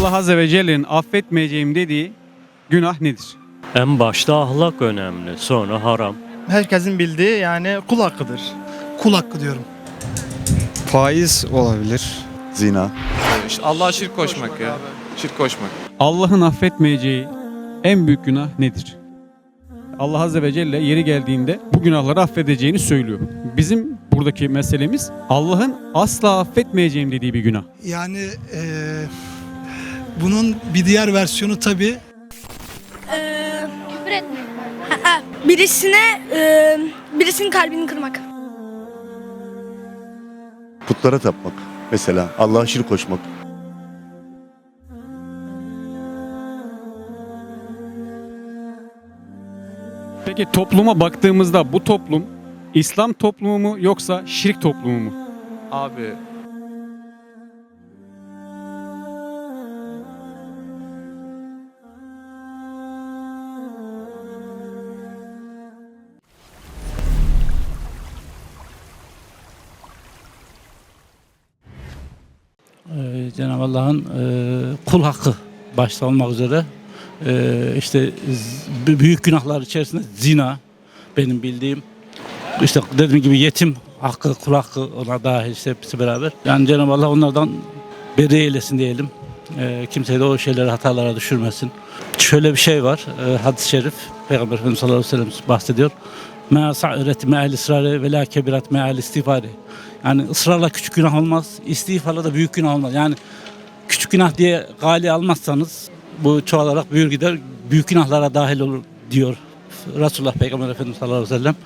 Allah Azze ve Celle'nin affetmeyeceğim dediği günah nedir? En başta ahlak önemli, sonra haram. Herkesin bildiği yani kul hakkıdır. Kul hakkı diyorum. Faiz olabilir. Zina. İşte Allah'a şirk koşmak ya. Şirk koşmak. Allah'ın affetmeyeceği en büyük günah nedir? Allah Azze ve Celle yeri geldiğinde bu günahları affedeceğini söylüyor. Bizim buradaki meselemiz Allah'ın asla affetmeyeceğim dediği bir günah. Yani eee, bunun bir diğer versiyonu tabii Küfür etmek. Birisine, e, birisinin kalbini kırmak. Putlara tapmak. Mesela Allah'a şirk koşmak. Peki topluma baktığımızda bu toplum İslam toplumu mu yoksa şirk toplumu mu? Abi Cenab-ı Allah'ın e, kul hakkı başta olmak üzere e, işte büyük günahlar içerisinde zina benim bildiğim. İşte dediğim gibi yetim hakkı kul hakkı ona dahil işte hepsi beraber. Yani Cenab-ı Allah onlardan beri eylesin diyelim. E, kimseyi de o şeyleri hatalara düşürmesin. Şöyle bir şey var e, hadis-i şerif Peygamber Efendimiz sallallahu aleyhi ve sellem bahsediyor Ma sa'iret me'al israri ve la kebirat me'al istiğfari yani ısrarla küçük günah olmaz, istiğfarla da büyük günah olmaz. Yani küçük günah diye gali almazsanız bu çoğalarak büyür gider, büyük günahlara dahil olur diyor Resulullah Peygamber Efendimiz sallallahu aleyhi ve sellem.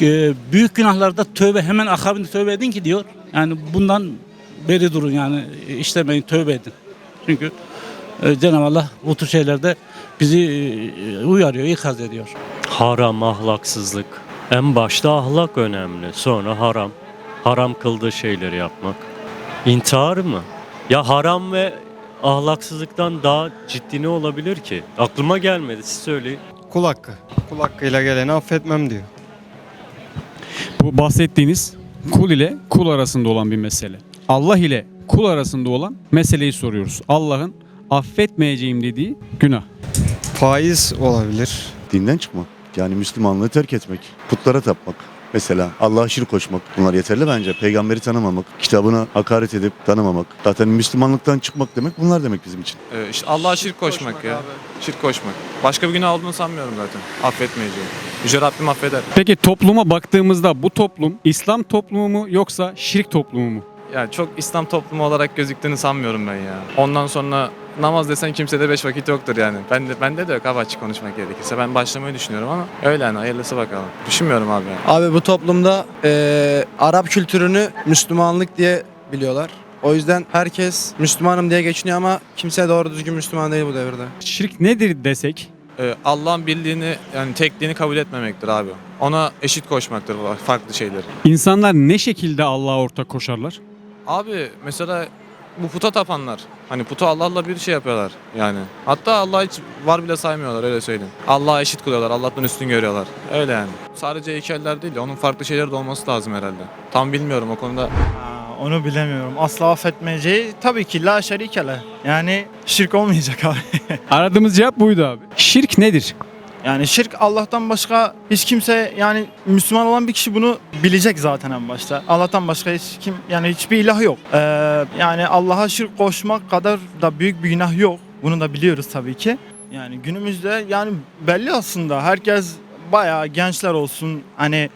Ee, Büyük günahlarda tövbe hemen akabinde tövbe edin ki diyor. Yani bundan beri durun yani işlemeyin tövbe edin. Çünkü e, Cenab-ı Allah bu tür şeylerde bizi e, uyarıyor, ikaz ediyor. Haram, ahlaksızlık. En başta ahlak önemli, sonra haram. Haram kıldığı şeyleri yapmak. İntihar mı? Ya haram ve ahlaksızlıktan daha ciddi ne olabilir ki? Aklıma gelmedi, siz söyleyin. Kul hakkı. Kul hakkıyla geleni affetmem diyor. Bu bahsettiğiniz kul ile kul arasında olan bir mesele. Allah ile kul arasında olan meseleyi soruyoruz. Allah'ın affetmeyeceğim dediği günah. Faiz olabilir. Dinden çıkmak. Yani Müslümanlığı terk etmek. Putlara tapmak. Mesela Allah'a şirk koşmak. Bunlar yeterli bence. Peygamberi tanımamak, kitabına hakaret edip tanımamak. Zaten Müslümanlıktan çıkmak demek bunlar demek bizim için. e, işte Allah'a şirk koşmak, ya. Şirk koşmak. Başka bir günah olduğunu sanmıyorum zaten. Affetmeyeceğim. Yüce Rabbim affeder. Peki topluma baktığımızda bu toplum İslam toplumu mu yoksa şirk toplumu mu? Yani çok İslam toplumu olarak gözüktüğünü sanmıyorum ben ya. Ondan sonra namaz desen kimsede beş vakit yoktur yani. Ben de, bende de yok abi açık konuşmak gerekirse. Ben başlamayı düşünüyorum ama öyle yani hayırlısı bakalım. Düşünmüyorum abi yani. Abi bu toplumda eee, Arap kültürünü Müslümanlık diye biliyorlar. O yüzden herkes Müslümanım diye geçiniyor ama kimse doğru düzgün Müslüman değil bu devirde. Şirk nedir desek Ee, Allah'ın bildiğini yani tekliğini kabul etmemektir abi. Ona eşit koşmaktır bu farklı şeyler. insanlar ne şekilde Allah'a ortak koşarlar? Abi mesela bu puta tapanlar. Hani putu Allah'la bir şey yapıyorlar yani. Hatta Allah hiç var bile saymıyorlar öyle söyleyeyim. Allah'a eşit kılıyorlar. Allah'tan üstün görüyorlar. Öyle yani. Sadece heykeller değil de onun farklı şeyleri de olması lazım herhalde. Tam bilmiyorum o konuda. Ha, onu bilemiyorum. Asla affetmeyeceği tabii ki la şerikele. Yani şirk olmayacak abi. Aradığımız cevap buydu abi. Şirk nedir? Yani şirk Allah'tan başka hiç kimse yani Müslüman olan bir kişi bunu bilecek zaten en başta. Allah'tan başka hiç kim yani hiçbir ilah yok. Ee, yani Allah'a şirk koşmak kadar da büyük bir günah yok. Bunu da biliyoruz tabii ki. Yani günümüzde yani belli aslında herkes bayağı gençler olsun hani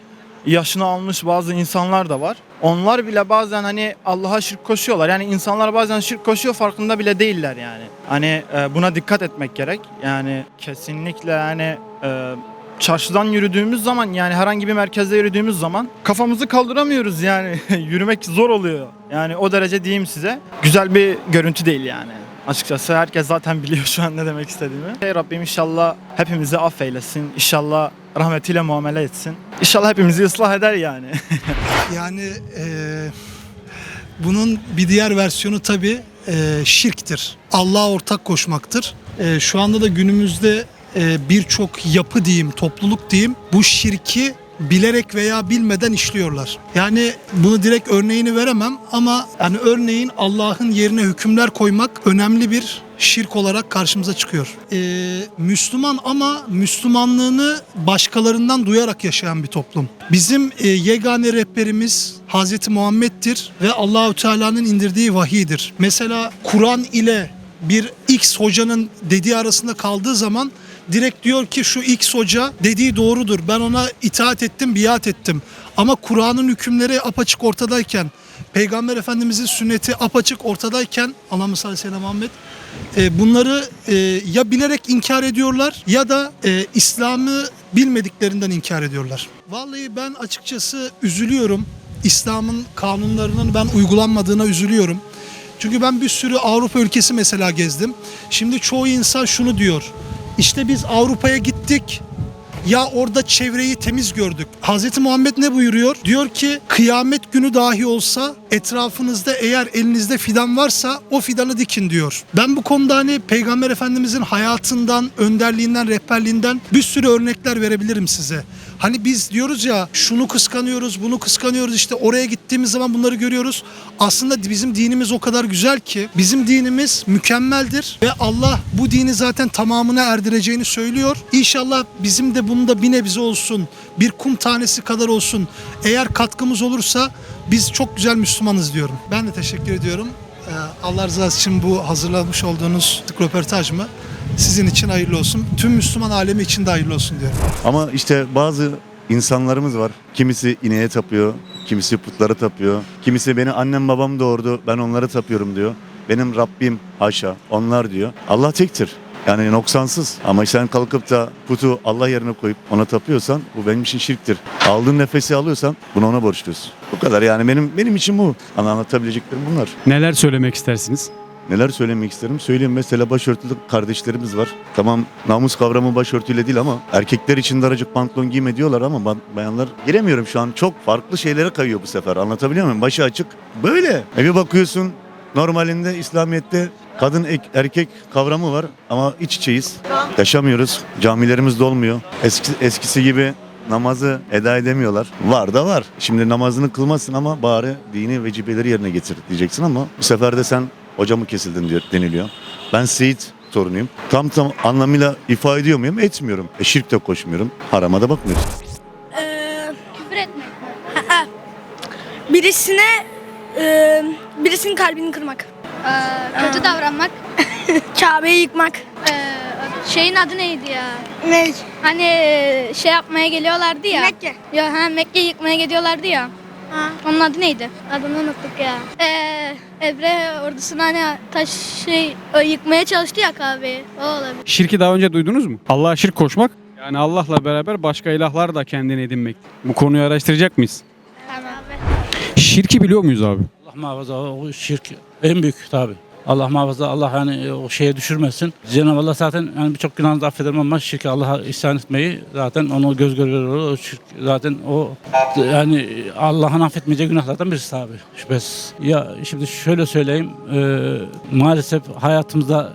yaşını almış bazı insanlar da var. Onlar bile bazen hani Allah'a şirk koşuyorlar. Yani insanlar bazen şirk koşuyor farkında bile değiller yani. Hani e, buna dikkat etmek gerek. Yani kesinlikle yani e, çarşıdan yürüdüğümüz zaman yani herhangi bir merkezde yürüdüğümüz zaman kafamızı kaldıramıyoruz yani. Yürümek zor oluyor. Yani o derece diyeyim size. Güzel bir görüntü değil yani. Açıkçası herkes zaten biliyor şu an ne demek istediğimi. Ey Rabbim inşallah hepimizi affeylesin. İnşallah rahmetiyle muamele etsin. İnşallah hepimizi ıslah eder yani. yani eee, bunun bir diğer versiyonu tabii eee, şirktir. Allah'a ortak koşmaktır. Eee, şu anda da günümüzde birçok yapı diyeyim, topluluk diyeyim bu şirki bilerek veya bilmeden işliyorlar. Yani bunu direkt örneğini veremem ama yani örneğin Allah'ın yerine hükümler koymak önemli bir şirk olarak karşımıza çıkıyor. Ee, Müslüman ama Müslümanlığını başkalarından duyarak yaşayan bir toplum. Bizim e, yegane rehberimiz Hazreti Muhammed'dir ve Allahü Teala'nın indirdiği vahiydir. Mesela Kur'an ile bir X hocanın dediği arasında kaldığı zaman direkt diyor ki şu X hoca dediği doğrudur. Ben ona itaat ettim, biat ettim. Ama Kur'an'ın hükümleri apaçık ortadayken, Peygamber Efendimizin sünneti apaçık ortadayken Allah'ım sallallahu aleyhi ve sellem Muhammed e, bunları e, ya bilerek inkar ediyorlar ya da e, İslam'ı bilmediklerinden inkar ediyorlar. Vallahi ben açıkçası üzülüyorum. İslam'ın kanunlarının ben uygulanmadığına üzülüyorum. Çünkü ben bir sürü Avrupa ülkesi mesela gezdim. Şimdi çoğu insan şunu diyor. İşte biz Avrupa'ya gittik. Ya orada çevreyi temiz gördük. Hz. Muhammed ne buyuruyor? Diyor ki kıyamet günü dahi olsa etrafınızda eğer elinizde fidan varsa o fidanı dikin diyor. Ben bu konuda hani Peygamber Efendimizin hayatından, önderliğinden, rehberliğinden bir sürü örnekler verebilirim size. Hani biz diyoruz ya şunu kıskanıyoruz, bunu kıskanıyoruz işte oraya gittiğimiz zaman bunları görüyoruz. Aslında bizim dinimiz o kadar güzel ki bizim dinimiz mükemmeldir ve Allah bu dini zaten tamamına erdireceğini söylüyor. İnşallah bizim de bunda bir nebze olsun, bir kum tanesi kadar olsun. Eğer katkımız olursa biz çok güzel Müslümanız diyorum. Ben de teşekkür ediyorum. Ee, Allah rızası için bu hazırlamış olduğunuz röportaj mı? Sizin için hayırlı olsun. Tüm Müslüman alemi için de hayırlı olsun diyorum. Ama işte bazı insanlarımız var. Kimisi ineğe tapıyor, kimisi putlara tapıyor. Kimisi beni annem babam doğurdu, ben onlara tapıyorum diyor. Benim Rabbim haşa onlar diyor. Allah tektir. Yani noksansız ama sen kalkıp da putu Allah yerine koyup ona tapıyorsan bu benim için şirktir. Aldığın nefesi alıyorsan bunu ona borçluyorsun. Bu kadar yani benim benim için bu. Ana anlatabileceklerim bunlar. Neler söylemek istersiniz? Neler söylemek isterim? Söyleyeyim mesela başörtülü kardeşlerimiz var. Tamam namus kavramı başörtüyle değil ama erkekler için daracık pantolon giyme diyorlar ama ben- bayanlar giremiyorum şu an. Çok farklı şeylere kayıyor bu sefer. Anlatabiliyor muyum? Başı açık. Böyle. E bir bakıyorsun normalinde İslamiyet'te kadın ek- erkek kavramı var ama iç içeyiz. Yaşamıyoruz. Camilerimiz dolmuyor. Eski, eskisi gibi namazı eda edemiyorlar. Var da var. Şimdi namazını kılmazsın ama bari dini vecibeleri yerine getir diyeceksin ama bu sefer de sen hoca mı kesildin diyor, deniliyor. Ben Seyit torunuyum. Tam tam anlamıyla ifade ediyor muyum? Etmiyorum. E şirk de koşmuyorum. Harama da bakmıyoruz. Ee, Küfür etmek. birisine e, birisinin kalbini kırmak. kötü davranmak. Kabe'yi yıkmak. Ee, şeyin adı neydi ya? Ne? Hani şey yapmaya geliyorlardı ya. Mekke. Ya ha Mekke yıkmaya gidiyorlardı ya. Ha. Onun adı neydi? Adını unuttuk ya. Ee, Ebre ordusuna hani taş şey yıkmaya çalıştı ya Kabe'yi. O olabilir. Şirki daha önce duydunuz mu? Allah'a şirk koşmak yani Allah'la beraber başka ilahlar da kendine edinmek. Bu konuyu araştıracak mıyız? Tamam. Şirki biliyor muyuz abi? Allah muhafaza o şirk en büyük tabi. Allah muhafaza Allah hani o şeye düşürmesin. Cenab-ı Allah zaten yani birçok günahınızı affeder ama şirki Allah'a isyan etmeyi zaten onu göz göre o şirk zaten o yani Allah'ın affetmeyeceği günahlardan birisi tabi şüphesiz. Ya şimdi şöyle söyleyeyim e, maalesef hayatımızda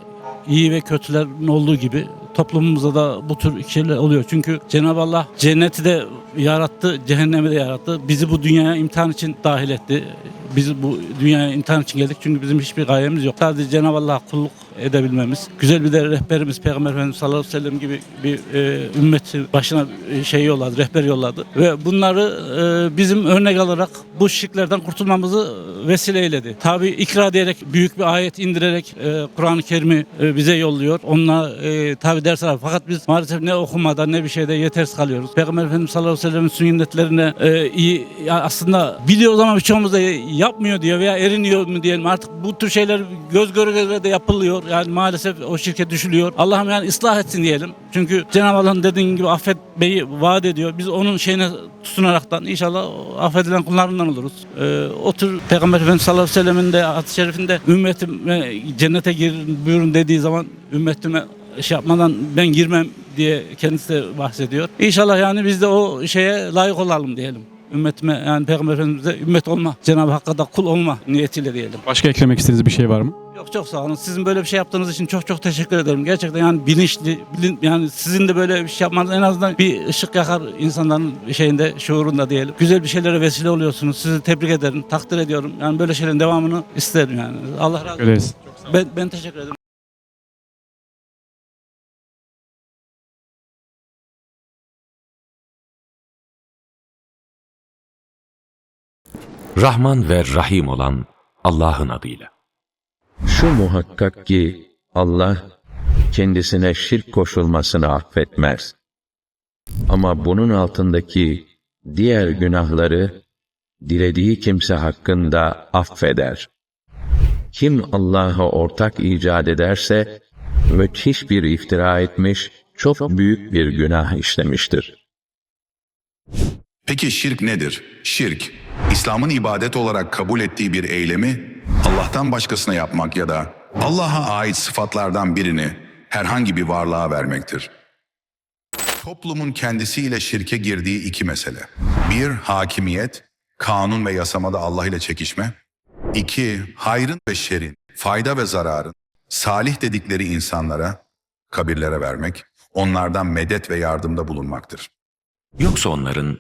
iyi ve kötülerin olduğu gibi toplumumuzda da bu tür şeyler oluyor. Çünkü Cenab-ı Allah cenneti de yarattı, cehennemi de yarattı. Bizi bu dünyaya imtihan için dahil etti. Biz bu dünyaya imtihan için geldik çünkü bizim hiçbir gayemiz yok. Sadece Cenab-ı Allah'a kulluk edebilmemiz. Güzel bir de rehberimiz Peygamber Efendimiz sallallahu aleyhi ve sellem gibi bir e, ümmeti başına e, şey yolladı, rehber yolladı. Ve bunları e, bizim örnek alarak bu şirklerden kurtulmamızı vesile eyledi. Tabi ikra diyerek büyük bir ayet indirerek e, Kur'an-ı Kerim'i e, bize yolluyor. Onunla e, tabi ders alıyor. Fakat biz maalesef ne okumada ne bir şeyde yetersiz kalıyoruz. Peygamber Efendimiz sallallahu aleyhi ve sellem'in sünnetlerine e, iyi aslında biliyoruz ama birçoğumuz da yapmıyor diyor veya eriniyor mu diyelim. Artık bu tür şeyler göz göre göre de yapılıyor. Yani maalesef o şirket düşülüyor. Allah'ım yani ıslah etsin diyelim. Çünkü Cenab-ı Allah'ın dediğin gibi affetmeyi vaat ediyor. Biz onun şeyine tutunaraktan inşallah affedilen kullarından oluruz. Ee, o tür Peygamber Efendimiz sallallahu aleyhi ve sellemin de hadis-i şerifinde ümmetime cennete girin buyurun dediği zaman ümmetime şey yapmadan ben girmem diye kendisi de bahsediyor. İnşallah yani biz de o şeye layık olalım diyelim. ümmetime yani Peygamber Efendimiz'e ümmet olma, Cenab-ı Hakk'a da kul olma niyetiyle diyelim. Başka eklemek istediğiniz bir şey var mı? Yok çok sağ olun. Sizin böyle bir şey yaptığınız için çok çok teşekkür ederim. Gerçekten yani bilinçli, bilin, yani sizin de böyle bir şey yapmanız en azından bir ışık yakar insanların şeyinde, şuurunda diyelim. Güzel bir şeylere vesile oluyorsunuz. Sizi tebrik ederim, takdir ediyorum. Yani böyle şeylerin devamını isterim yani. Allah razı olsun. Ben, ben teşekkür ederim. Rahman ve Rahim olan Allah'ın adıyla. Şu muhakkak ki Allah kendisine şirk koşulmasını affetmez. Ama bunun altındaki diğer günahları dilediği kimse hakkında affeder. Kim Allah'a ortak icat ederse müthiş bir iftira etmiş, çok büyük bir günah işlemiştir. Peki şirk nedir? Şirk, İslam'ın ibadet olarak kabul ettiği bir eylemi Allah'tan başkasına yapmak ya da Allah'a ait sıfatlardan birini herhangi bir varlığa vermektir. Toplumun kendisiyle şirke girdiği iki mesele. Bir, hakimiyet, kanun ve yasamada Allah ile çekişme. İki, hayrın ve şerin, fayda ve zararın, salih dedikleri insanlara, kabirlere vermek, onlardan medet ve yardımda bulunmaktır. Yoksa onların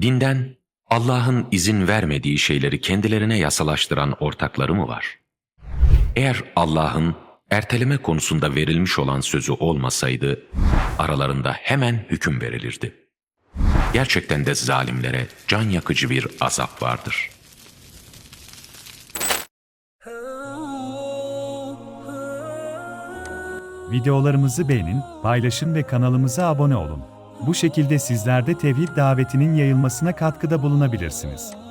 dinden Allah'ın izin vermediği şeyleri kendilerine yasalaştıran ortakları mı var? Eğer Allah'ın erteleme konusunda verilmiş olan sözü olmasaydı, aralarında hemen hüküm verilirdi. Gerçekten de zalimlere can yakıcı bir azap vardır. Videolarımızı beğenin, paylaşın ve kanalımıza abone olun. Bu şekilde sizler de tevhid davetinin yayılmasına katkıda bulunabilirsiniz.